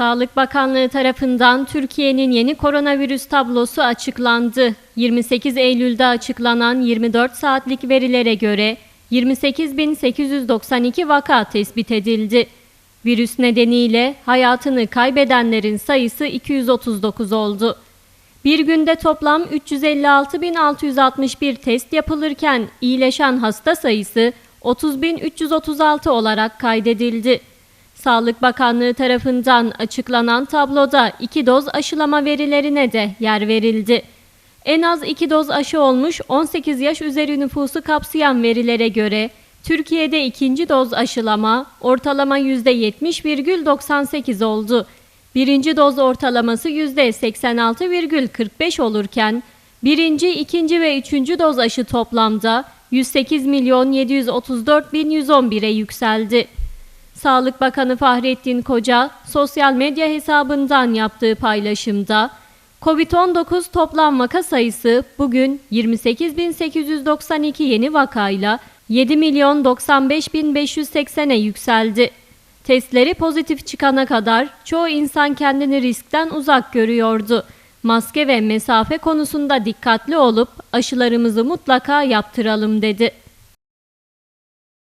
Sağlık Bakanlığı tarafından Türkiye'nin yeni koronavirüs tablosu açıklandı. 28 Eylül'de açıklanan 24 saatlik verilere göre 28.892 vaka tespit edildi. Virüs nedeniyle hayatını kaybedenlerin sayısı 239 oldu. Bir günde toplam 356.661 test yapılırken iyileşen hasta sayısı 30.336 olarak kaydedildi. Sağlık Bakanlığı tarafından açıklanan tabloda iki doz aşılama verilerine de yer verildi. En az iki doz aşı olmuş 18 yaş üzeri nüfusu kapsayan verilere göre Türkiye'de ikinci doz aşılama ortalama %70,98 oldu. Birinci doz ortalaması %86,45 olurken birinci, ikinci ve üçüncü doz aşı toplamda 108 milyon 734 bin 111'e yükseldi. Sağlık Bakanı Fahrettin Koca sosyal medya hesabından yaptığı paylaşımda Covid-19 toplam vaka sayısı bugün 28.892 yeni vakayla 7 milyon 95 bin 580'e yükseldi. Testleri pozitif çıkana kadar çoğu insan kendini riskten uzak görüyordu. Maske ve mesafe konusunda dikkatli olup aşılarımızı mutlaka yaptıralım dedi.